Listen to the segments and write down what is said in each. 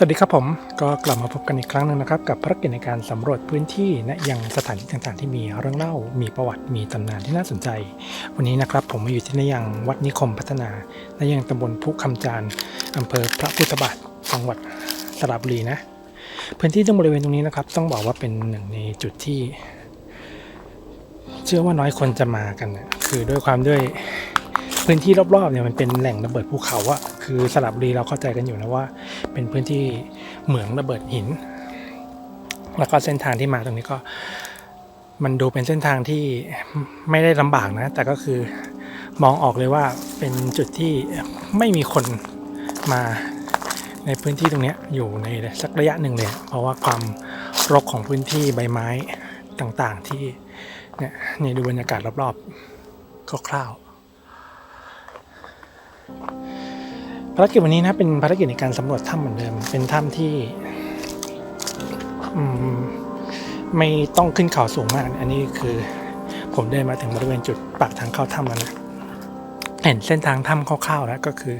สวัสดีครับผมก็กลับมาพบกันอีกครั้งหนึ่งนะครับ กับภารกิจในการสำรวจพื้นที่และยังสถานที่ต่างๆ ที่มีเรื่องเล่า มีประวัติมีตำนานที่น่าสนใจ วันนี้นะครับผมมาอยู่ที่นยังวัดนิคมพัฒนาและยังตำบลพุคำจานอำเภอพระพุทธบาทจังหวัดสระบุรีนะ พื้นที่ตรงบริเวณตรงนี้นะครับ ต้องบอกว่าเป็นหนึ่งในจุดที่ เชื่อว่าน้อยคนจะมากันนะคือด้วยความด้วย พื้นที่รอบๆเนี่ยมันเป็นแหล่งระเบิดภูเขาอะคือสระบุรีเราเข้าใจกันอยู่นะว่า เป็นพื้นที่เหมืองระเบิดหิน แล้วก็เส้นทางที่มาตรงนี้ก็ มันดูเป็นเส้นทางที่ไม่ได้ลำบากนะ แต่ก็คือมองออกเลยว่าเป็นจุดที่ไม่มีคนมาในพื้นที่ตรงนี้อยู่ในสักระยะหนึ่งเลยเพราะว่าความรกของพื้นที่ใบไม้ต่างๆที่เนี่ยนี่ดูบรรยากาศรอบๆคร่าวๆ ภารกิจวันนี้นะเป็นภารกิจในการสำรวจถ้ำเหมือนเดิม เป็นถ้ำที่ไม่ต้องขึ้นเขาสูงมาก อันนี้คือผมเดินมาถึงบริเวณจุดปากทางเข้าถ้ำแล้วนะเห็นเส้นทางถ้ำคร่าวๆแล้วก็คือ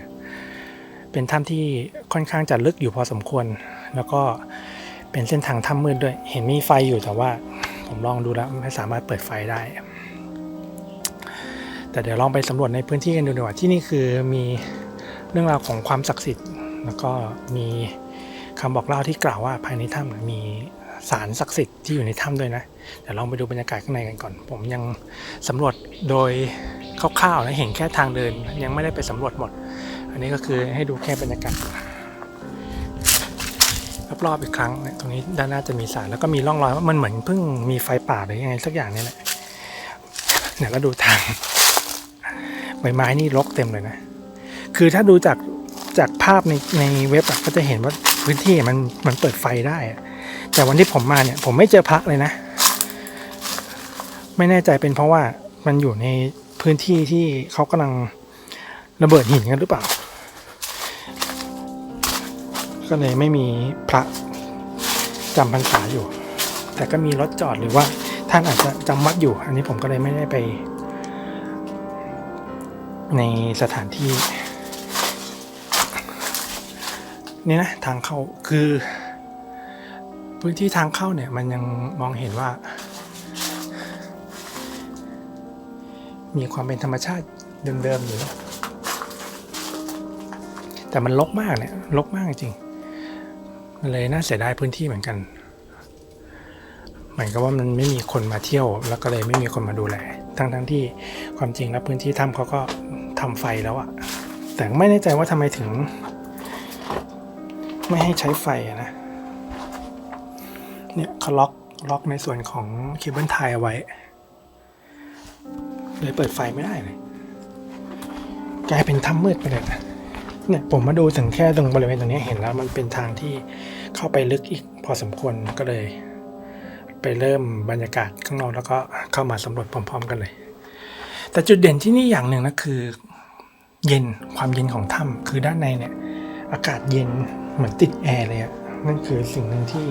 เป็นถ้ำที่ค่อนข้างจะลึกอยู่พอสมควร แล้วก็เป็นเส้นทางถ้ำมืดด้วย เห็นมีไฟอยู่แต่ว่า ผมลองดูแล้วไม่สามารถเปิดไฟได้ แต่เดี๋ยวลองไปสำรวจในพื้นที่กันดูดีกว่าที่นี่คือมีเรื่องราวของความศักดิ์สิทธิ์ แล้วก็มีคำบอกเล่าที่กล่าวว่าภายในถ้ำมีสารศักดิ์สิทธิ์ที่อยู่ในถ้ำด้วยนะเดี๋ยวลองไปดูบรรยากาศข้างในกันก่อน ผมยังสำรวจโดยคร่าวๆนะเห็นแค่ทางเดิน ยังไม่ได้ไปสำรวจหมด อันนี้ก็คือให้ดูแค่บรรยากาศรอบๆอีกครั้งเนี่ยตรงนี้ด้านหน้าจะมีสารแล้วก็มีร่องรอยว่ามันเหมือนเพิ่งมีไฟป่าหรือยังไงสักอย่างนี่แหละเนี่ยแล้วดูทาง ใบไม้นี่รกเต็มเลยนะ คือถ้าดูจากจากภาพในในเว็บอะก็จะเห็นว่าพื้นที่มันมันเปิดไฟได้แต่วันที่ผมมาเนี่ย ผมไม่เจอพระเลยนะ ไม่แน่ใจเป็นเพราะว่ามันอยู่ในพื้นที่ที่เขากำลังระเบิดหินกันหรือเปล่า ก็เลยไม่มีพระจำพรรษาอยู่ แต่ก็มีรถจอดหรือว่าท่านอาจจะจำวัดอยู่ อันนี้ผมก็เลยไม่ได้ไป ในสถานที่นี่นะทางเข้าคือ พื้นที่ทางเข้าเนี่ยมันยังมองเห็นว่า มีความเป็นธรรมชาติเดิมๆอยู่นะแต่มันลกมากเนี่ยลกมากจริงมันเลยน่าเสียดายพื้นที่เหมือนกันเหมือนกับว่ามันไม่มีคนมาเที่ยว แล้วก็เลยไม่มีคนมาดูแลทั้งทั้งๆที่ความจริงแล้วพื้นที่ถ้ำเขาก็ ทำไฟแล้วอะแต่ไม่แน่ใจว่าทำไมถึง ไม่ให้ใช้ไฟะนะ เนี่ยเขาล็อกล็อกในส่วนของเคเบิลไทยเอาไว้ เลยเปิดไฟไม่ได้เลย กลายเป็นถ้ำมืดไปเลยนะเนี่ยผมมาดูถึงแค่ตรงบริเวณตรงนี้เห็นแล้ว มันเป็นทางที่เข้าไปลึกอีกพอสมควรก็เลย ไปเริ่มบรรยากาศข้างนอกแล้วก็เข้ามาสำรวจพร้อม ๆ กันเลย แต่จุดเด่นที่นี่อย่างหนึ่งนะคือ เย็นความเย็นของถ้ำคือด้านในเนี่ยอากาศเย็นเหมือนติดแอร์เลยอะนั่นคือสิ่งหนึ่งที่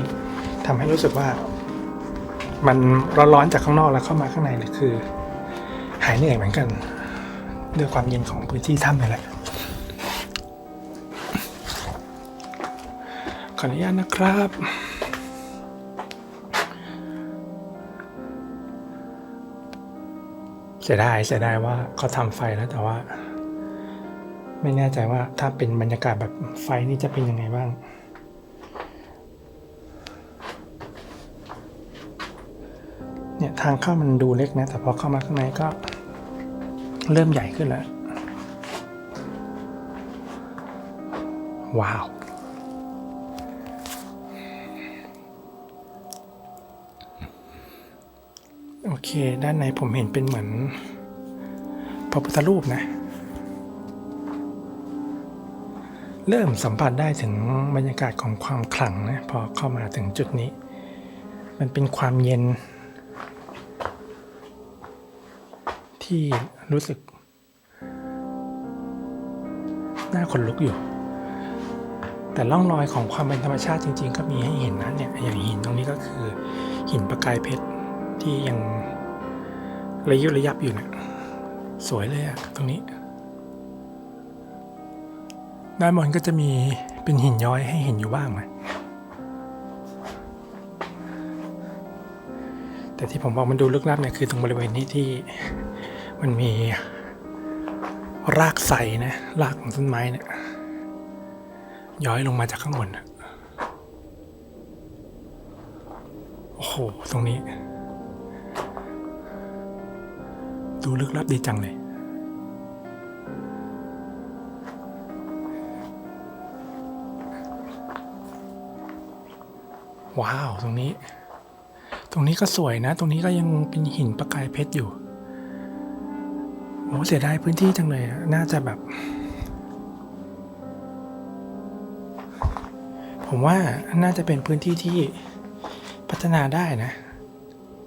ทำให้รู้สึกว่า มันร้อนๆจากข้างนอกแล้วเข้ามาข้างในเลยคือ หายเหนื่อยเหมือนกัน ด้วยความเย็นของพื้นที่ถ้ำนี่แหละขออนุญาตนะครับ เสียดายเสียดายว่าเขาทำไฟแล้วแต่ว่า ไม่แน่ใจว่าถ้าเป็นบรรยากาศแบบไฟนี่จะเป็นยังไงบ้าง เนี่ยทางเข้ามันดูเล็กนะ แต่พอเข้ามาข้างในก็เริ่มใหญ่ขึ้นแล้ว ว้าวโอเค ด้านในผมเห็นเป็นเหมือนพระพุทธรูปนะ เริ่มสัมผัสได้ถึงบรรยากาศของความขลังนะพอเข้ามาถึงจุดนี้ มันเป็นความเย็น ที่รู้สึกน่าขนลุกอยู่ แต่ร่องรอยของความเป็นธรรมชาติจริง ๆ ก็มีให้เห็นนะเนี่ยอย่างหินตรงนี้ก็คือ หินประกายเพชรที่ยังระยิบระยับอยู่เนี่ยสวยเลยอะตรงนี้ ด้านบนก็จะมีเป็นหินย้อยให้เห็นอยู่บ้างนะแต่ที่ผมบอกมันดูลึกลับเนี่ยคือตรงบริเวณนี้ที่มันมีรากใสนะรากของต้นไม้เนี่ยย้อยลงมาจากข้างบนโอ้โห ตรงนี้ ดูลึกลับดีจังเลย ว้าว ตรงนี้ ตรงนี้ก็สวยนะ ตรงนี้ก็ยังเป็นหินประกายเพชรอยู่โอ้เสียดายพื้นที่จังเลยอะน่าจะแบบ ผมว่าน่าจะเป็นพื้นที่ที่พัฒนาได้นะ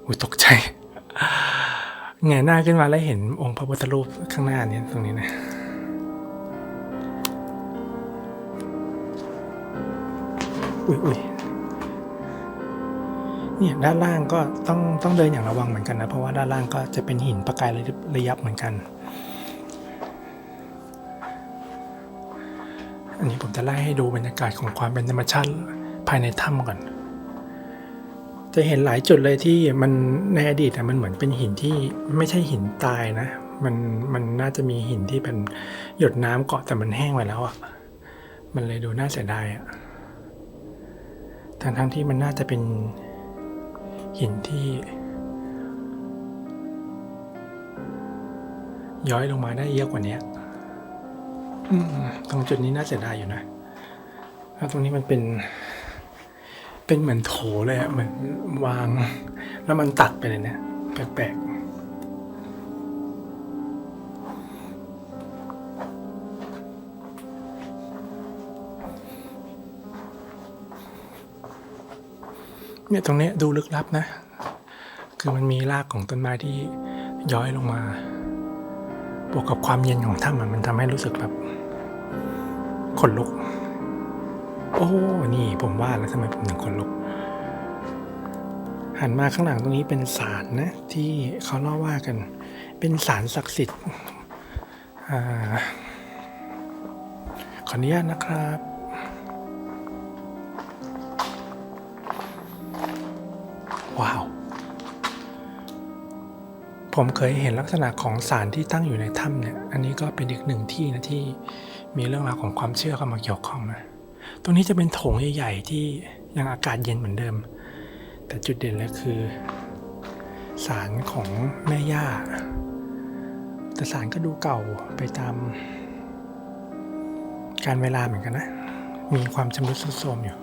อุ้ยตกใจแงยหน้าขึ้นมาแล้วเห็นองค์พระพุทธรูปข้างหน้าเนี่ยตรงนี้นะอุ้ยอุ้ย เนี่ยด้านล่างก็ต้องต้องเดินอย่างระวังเหมือนกันนะ เพราะว่าด้านล่างก็จะเป็นหินประกายระยับเหมือนกัน อันนี้ผมจะไล่ให้ดูบรรยากาศของความเป็นธรรมชาติภายในถ้ำก่อน จะเห็นหลายจุดเลยที่มันในอดีตอะมันเหมือนเป็นหินที่ไม่ใช่หินตายนะ มันมันน่าจะมีหินที่เป็นหยดน้ำเกาะแต่มันแห้งไปแล้วอะมันเลยดูน่าเสียดายอะทั้งทั้งที่มันน่าจะเป็น หินที่ ย้อยลงมาได้เยอะกว่านี้ตรงจุดนี้น่าเสียดายอยู่นะแล้วตรงนี้มันเป็น เป็นเหมือนโถเลยอะเหมือนวาง แล้วมันตัดไปเลยเนะแปลกๆ เนี่ยตรงนี้ดูลึกลับนะ คือมันมีรากของต้นไม้ที่ย้อยลงมา บวกกับความเย็นของถ้ำมันทำให้รู้สึกแบบขนลุก โอ้ นี่ผมว่าแล้วทำไมผมถึงขนลุก หันมาข้างหลังตรงนี้เป็นศาลนะ ที่เขาเล่าว่ากัน เป็นศาลศักดิ์สิทธิ์ขออนุญาตนะครับ ว้าว ผมเคยเห็นลักษณะของสารที่ตั้งอยู่ในถ้ำเนี่ย อันนี้ก็เป็นอีกหนึ่งที่นะที่มีเรื่องราวของความเชื่อเข้ามาเกี่ยวข้องนะ ตรงนี้จะเป็นโถงใหญ่ๆที่ยังอากาศเย็นเหมือนเดิม แต่จุดเด่นเลยคือสารของแม่ย่า แต่สารก็ดูเก่าไปตามการเวลาเหมือนกันนะ มีความชำรุดทรุดโทรมอยู่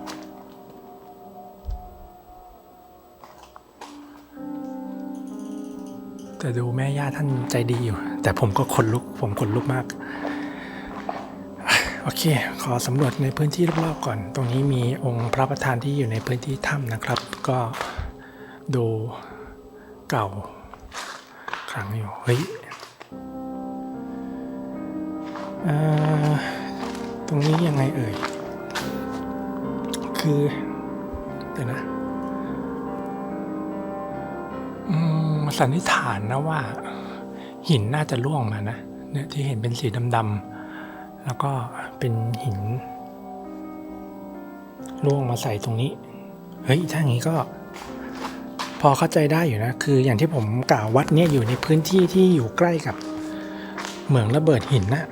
แต่ดูแม่ย่าท่านใจดีอยู่ แต่ผมก็ขนลุก ผมขนลุกมาก โอเค ขอสำรวจในพื้นที่รอบๆก่อน ตรงนี้มีองค์พระประธานที่อยู่ในพื้นที่ถ้ำนะครับ ก็ดูเก่าขลังอยู่ เฮ้ยตรงนี้ยังไงเอ่ย คือ เดี๋ยวนะ สันนิษฐานนะว่า หินน่าจะล่วงมานะเนี่ยที่เห็นเป็นสีดำๆแล้วก็เป็นหินล่วงมาใส่ตรงนี้ เฮ้ยถ้าอย่างนี้ก็ พอเข้าใจได้อยู่นะ คืออย่างที่ผมกล่าววัดเนี่ยอยู่ในพื้นที่ที่อยู่ใกล้กับเหมืองระเบิดหินนะ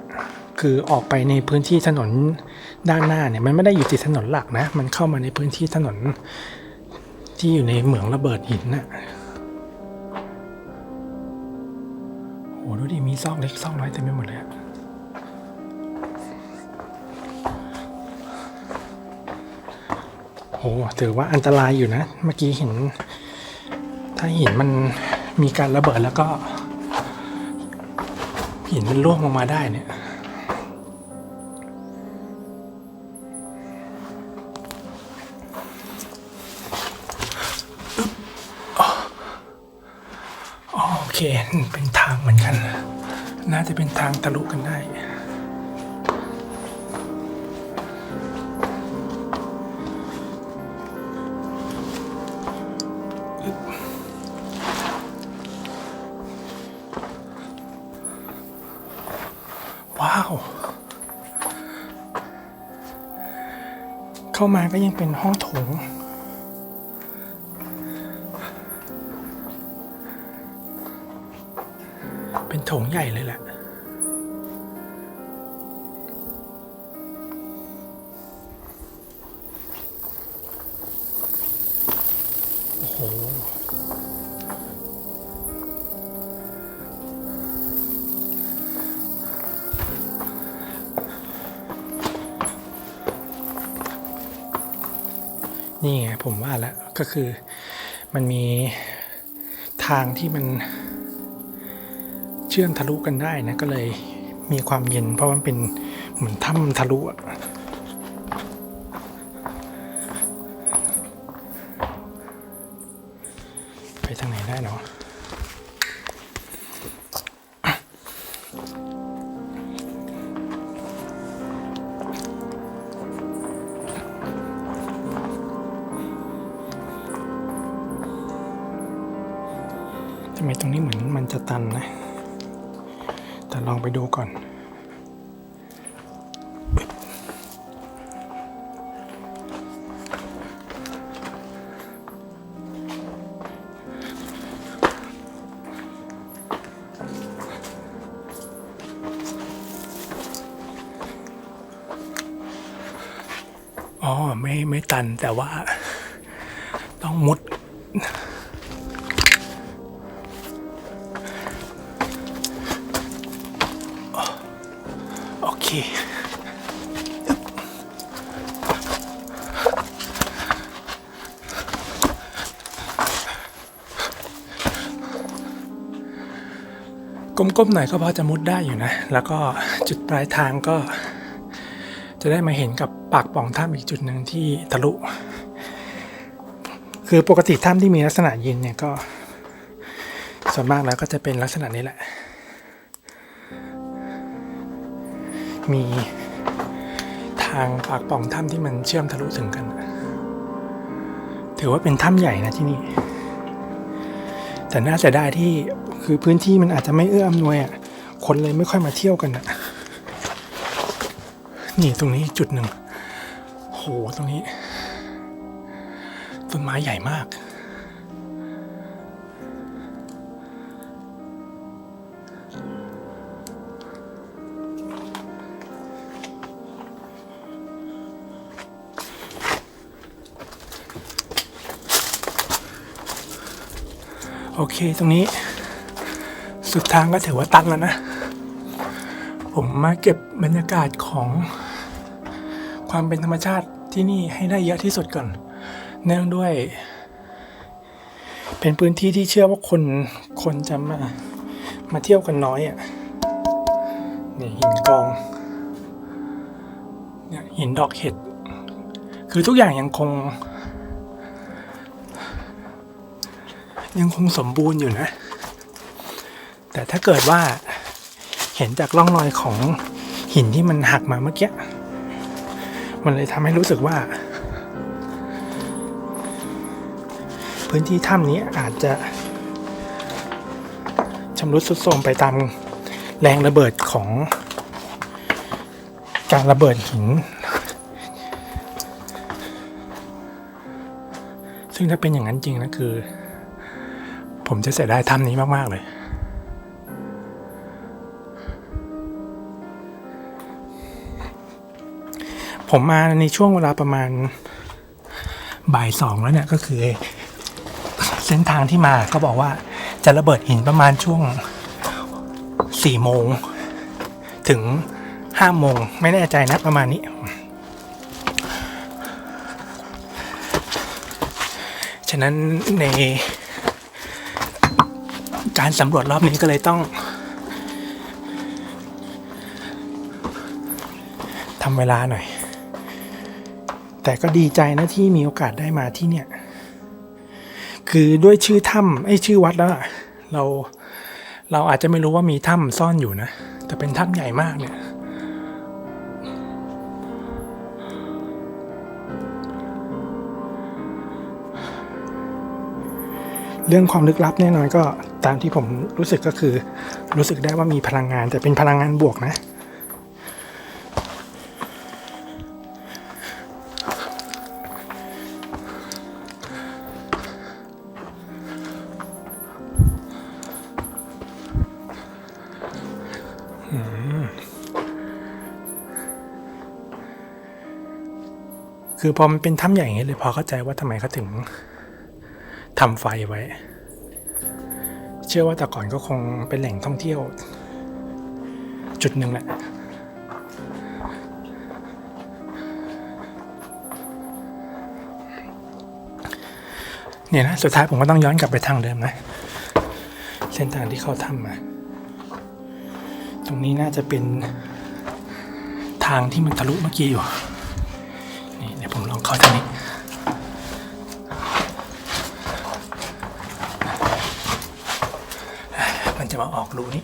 คือออกไปในพื้นที่ถนนด้านหน้าเนี่ยมันไม่ได้อยู่ติดถนนหลักนะ มันเข้ามาในพื้นที่ถนนที่อยู่ในเหมืองระเบิดหินนะ โอ้ดูดิมีซอกเล็กซอกน้อยเต็มไปหมดเลยโอ้โหถือว่าอันตรายอยู่นะ เมื่อกี้เห็น ถ้าหินมันมีการระเบิดแล้วก็หินมันร่วงลงมาได้เนี่ย จะเป็นทางทะลุกันได้ว้าว เข้ามาก็ยังเป็นห้องโถง เป็นโถงใหญ่เลย ผมว่าแล้วก็คือมันมีทางที่มันเชื่อมทะลุกันได้นะก็เลยมีความเย็นเพราะมันเป็นเหมือนถ้ำทะลุอะไปทางไหนได้เนาะ อ๋อไม่ไม่ตันแต่ว่า ต้องมุด โอเคก้มๆหน่อยก็พอจะมุดได้อยู่นะ แล้วก็จุดปลายทางก็จะได้มาเห็นกับ ปากป่องถ้ำอีกจุดหนึ่งที่ทะลุ คือปกติถ้ำที่มีลักษณะย็นเนี่ยก็ ส่วนมากแล้วก็จะเป็นลักษณะนี้แหละ มีทางปากป่องถ้ำที่มันเชื่อมทะลุถึงกัน ถือว่าเป็นถ้ำใหญ่นะที่นี่ แต่น่าจะได้ที่คือพื้นที่มันอาจจะไม่เอื้ออำนวยอะคนเลยไม่ค่อยมาเที่ยวกันอะนี่ตรงนี้จุดหนึ่ง หตรงนี้ ต้นไม้ใหญ่มาก โอเคตรงนี้ สุดทางก็ถือว่าตันแล้วนะ ผมมาเก็บบรรยากาศของ ความเป็นธรรมชาติที่นี่ให้ได้เยอะที่สุดก่อน เนื่องด้วย เป็นพื้นที่ที่เชื่อว่าคนคนจะมามาเที่ยวกันน้อยอะ่ะนี่หินกองเนี่ยหินดอกเห็ด คือทุกอย่างยังคง ยังคงสมบูรณ์อยู่นะ แต่ถ้าเกิดว่าเห็นจากร่องรอยของหินที่มันหักมาเมื่อกี้ มันเลยทำให้รู้สึกว่า พื้นที่ถ้ำนี้อาจจะชำรุดทรุดโทรมไปตามแรงระเบิดของการระเบิดหิน ซึ่งถ้าเป็นอย่างนั้นจริงนะคือ ผมจะเสียดายถ้ำนี้มาก ๆ เลย ผมมาในช่วงเวลาประมาณบ่ายสองแล้วเนี่ยก็คือ เส้นทางที่มาก็บอกว่าจะระเบิดหินประมาณช่วงสี่โมง ถึงห้าโมงไม่แน่ใจนะประมาณนี้ ฉะนั้นในการสำรวจรอบนี้ก็เลยต้องทำเวลาหน่อย แต่ก็ดีใจนะที่มีโอกาสได้มาที่เนี่ย คือด้วยชื่อถ้ำไอ้ชื่อวัดแล้วเราเราอาจจะไม่รู้ว่ามีถ้ำซ่อนอยู่นะ แต่เป็นถ้ำใหญ่มากเนี่ยเรื่องความลึกลับแน่นอนก็ตามที่ผมรู้สึกก็คือ รู้สึกได้ว่ามีพลังงานแต่เป็นพลังงานบวกนะ คือพอมันเป็นถ้ำใหญ่อย่างนี้เลยพอเข้าใจว่าทำไมเขาถึงทำไฟไว้ เชื่อว่าแต่ก่อนก็คงเป็นแหล่งท่องเที่ยว จุดหนึ่งแหละเนี่ยนะสุดท้ายผมก็ต้องย้อนกลับไปทางเดิมนะ เส้นทางที่เขาทำมา ตรงนี้น่าจะเป็นทางที่มันทะลุเมื่อกี้อยู่ เอาตรงนี้มันจะมาออกรูนี้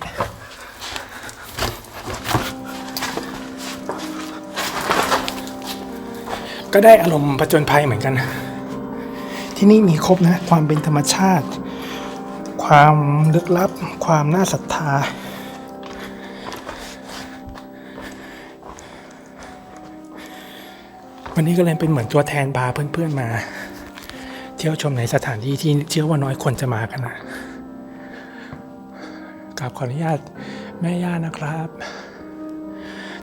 ก็ได้อารมณ์ผจญภัยเหมือนกัน ที่นี่มีครบนะ ความเป็นธรรมชาติ ความลึกลับ ความน่าศรัทธา วันนี้ก็เลยเป็นเหมือนตัวแทนพาเพื่อนๆมา เที่ยวชมในสถานที่ที่เชื่อว่าน้อยคนจะมากันนะกราบขออนุญาตแม่ย่านะครับ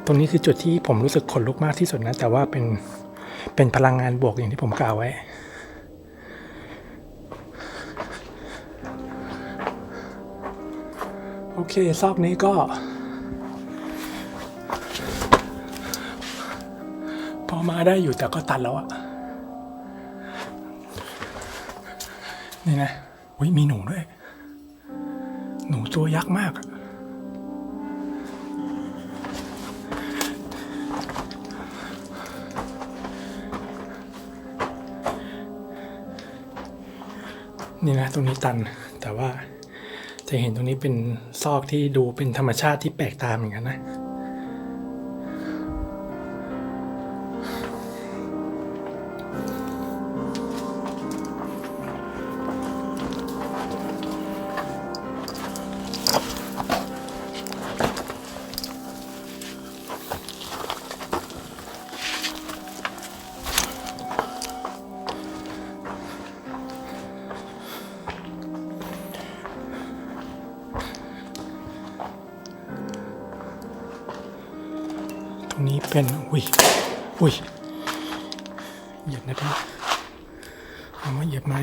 ตรงนี้คือจุดที่ผมรู้สึกขนลุกมากที่สุดนะ แต่ว่าเป็นเป็นพลังงานบวกอย่างที่ผมกล่าวไว้โอเค ซอกนี้ก็ มาได้อยู่แต่ก็ตันแล้วอะนี่นะอุ้ยมีหนูด้วย หนูตัวยักษ์มากอะนี่นะตรงนี้ตันแต่ว่าจะเห็นตรงนี้เป็นซอกที่ดูเป็นธรรมชาติที่แปลกตาเหมือนกันนะ เอามาเหยียบไม้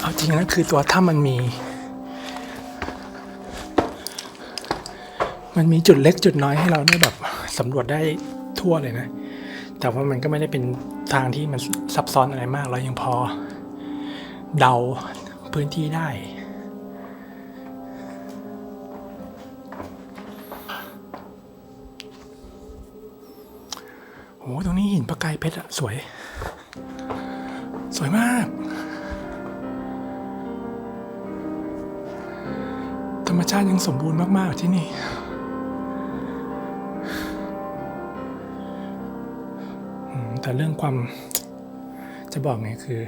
เอาจริงนะคือตัวถ้ำมันมี มันมีจุดเล็กจุดน้อยให้เราได้แบบสำรวจได้ทั่วเลยนะ แต่ว่ามันก็ไม่ได้เป็นทางที่มันซับซ้อนอะไรมากเรายังพอเดาพื้นที่ได้ นประกายเพชรอะสวย สวยมาก ธรรมชาติยังสมบูรณ์มาก ๆ ที่นี่ แต่เรื่องความจะบอกไงคือ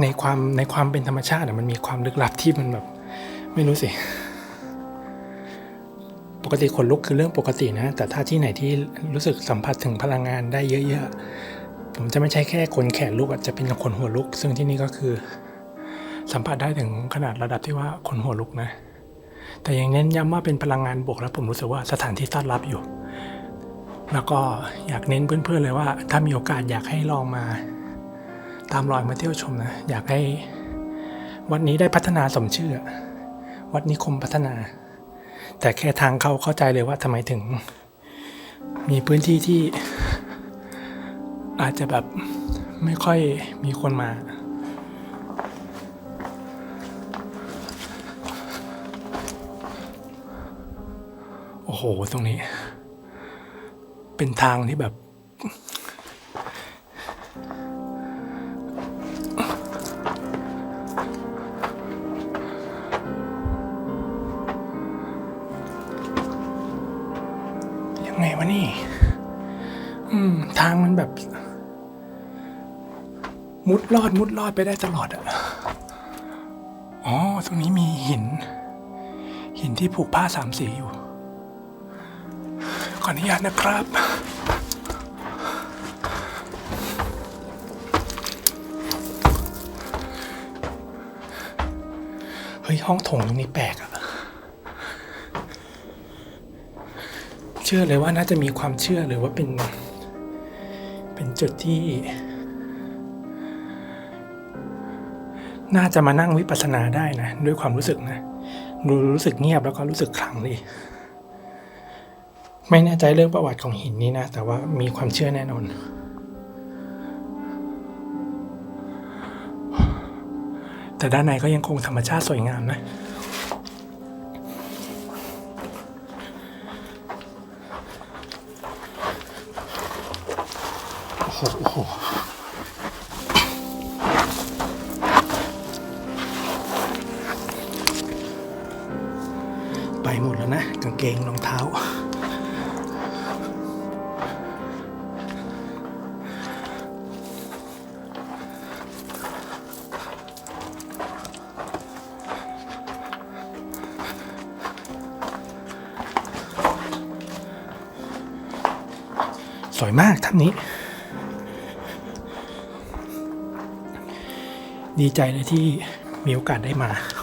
ในความในความเป็นธรรมชาติมันมีความลึกลับที่มันแบบ ไม่รู้สิ ปกติขนลุกคือเรื่องปกตินะ แต่ถ้าที่ไหนที่รู้สึกสัมผัสถึงพลังงานได้เยอะๆ ผมจะไม่ใช่แค่คนแขนลุกจะเป็นคนหัวลุก ซึ่งที่นี่ก็คือ สัมผัสได้ถึงขนาดระดับที่ว่าคนหัวลุกนะ แต่ยังเน้นย้ำว่าเป็นพลังงานบวกแล้วผมรู้สึกว่าสถานที่ต้อนรับอยู่ แล้วก็อยากเน้นเพื่อนๆเลยว่า ถ้ามีโอกาสอยากให้ลองมา ตามรอยมาเที่ยวชมนะ อยากให้วัดนี้ได้พัฒนาสมชื่อ วัดนิคมพัฒนา แต่แค่ทางเข้าเข้าใจเลยว่าทำไมถึง มีพื้นที่ที่ อาจจะแบบไม่ค่อยมีคนมา โอ้โห ตรงนี้ เป็นทางที่แบบ มุดลอดมุดลอดไปได้ตลอดอะอ๋อ ตรงนี้มีหิน หินที่ผูกผ้าสามสีอยู่ ขออนุญาตนะครับนฮ้ย ห้องโถงตรงนี้แปลกอะเชื่อเลยว่าน่าจะมีความเชื่อหรือว่าเป็น เป็นจุดที่ น่าจะมานั่งวิปัสสนาได้นะด้วยความรู้สึกนะดูรู้สึกเงียบแล้วก็รู้สึกขลังดีไม่แน่ใจเรื่องประวัติของหินนี้นะ แต่ว่ามีความเชื่อแน่นอน แต่ด้านในก็ยังคงธรรมชาติสวยงามนะ โอ้โห ไปหมดแล้วนะ กางเกงรองเท้า สวยมากท่านนี้ ดีใจเลยที่มีโอกาสได้มา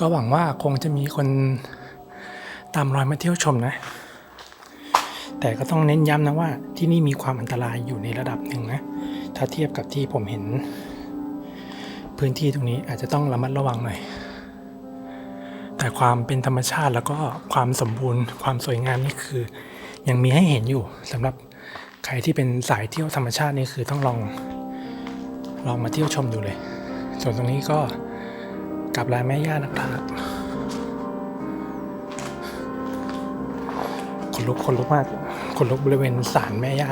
ก็หวังว่าคงจะมีคนตามรอยมาเที่ยวชมนะ แต่ก็ต้องเน้นย้ำนะว่าที่นี่มีความอันตรายอยู่ในระดับหนึ่งนะ ถ้าเทียบกับที่ผมเห็น พื้นที่ตรงนี้อาจจะต้องระมัดระวังหน่อย แต่ความเป็นธรรมชาติแล้วก็ความสมบูรณ์ ความสวยงามนี่คือ ยังมีให้เห็นอยู่สำหรับใครที่เป็นสายเที่ยวธรรมชาตินี่คือต้องลองลองมาเที่ยวชมดูเลย ส่วนตรงนี้ก็ กลับลายแม่ย่านะครับคนลุกคนลุกมากคนลุกบริเวณศาลแม่ย่า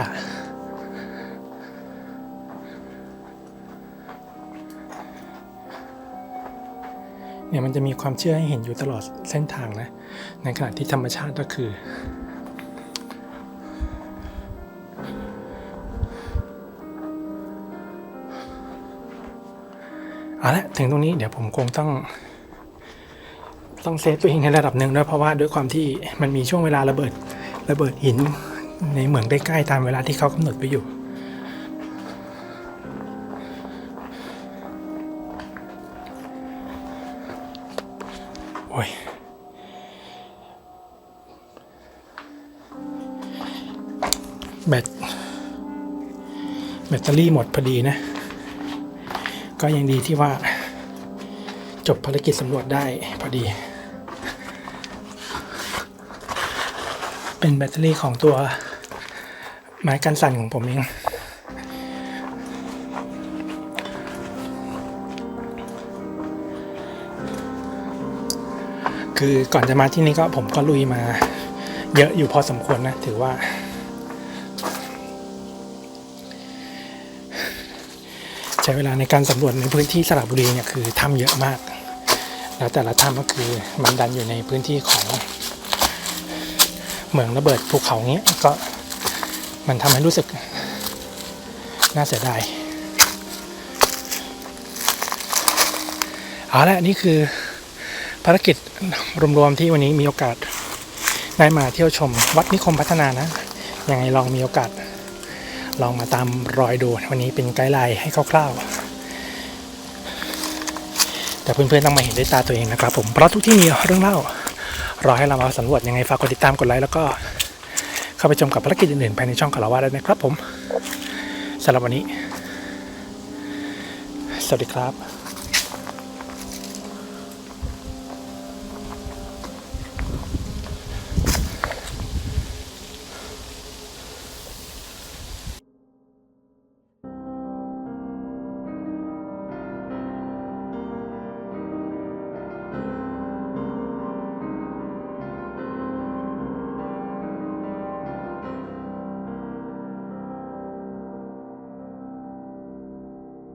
เนี่ยมันจะมีความเชื่อให้เห็นอยู่ตลอดเส้นทางนะ ในขณะที่ธรรมชาติก็คือ เอาละถึงตรงนี้เดี๋ยวผมคงต้อง ต้องเซฟตัวเองในระดับหนึ่งด้วยเพราะว่าด้วยความที่มันมีช่วงเวลาระเบิดระเบิดหินในเหมืองใกล้ๆตามเวลาที่เขากำหนดไว้อยู่โอ้ยแบตแบตเตอรี่หมดพอดีนะ ก็ยังดีที่ว่า จบภารกิจสำรวจได้พอดี เป็นแบตเตอรี่ของตัวไม้กันสั่นของผมเองคือก่อนจะมาที่นี่ก็ผมก็ลุยมา เยอะอยู่พอสมควรนะ ถือว่า ใช้เวลาในการสำรวจในพื้นที่สระบุรีเนี่ยคือถ้ำเยอะมาก แล้วแต่ละถ้ำก็คือมันดันอยู่ในพื้นที่ของเหมืองระเบิดภูเขาเงี้ยก็มันทำให้รู้สึกน่าเสียดายเอาละนี่คือภารกิจรวมๆที่วันนี้มีโอกาสได้มาเที่ยวชมวัดนิคมพัฒนานะยังไงลองมีโอกาส ลองมาตามรอยดูวันนี้เป็นไกด์ไลน์ให้คร่าวๆ แต่เพื่อนๆต้องมาเห็นด้วยตาตัวเองนะครับผมเพราะทุกที่มีเรื่องเล่ารอให้เรามาสำรวจยังไงฝากกดติดตามกดไลค์แล้วก็เข้าไปชมกับภารกิจอื่นๆภายในช่องคาราวาได้นะครับผมสำหรับวันนี้ สวัสดีครับ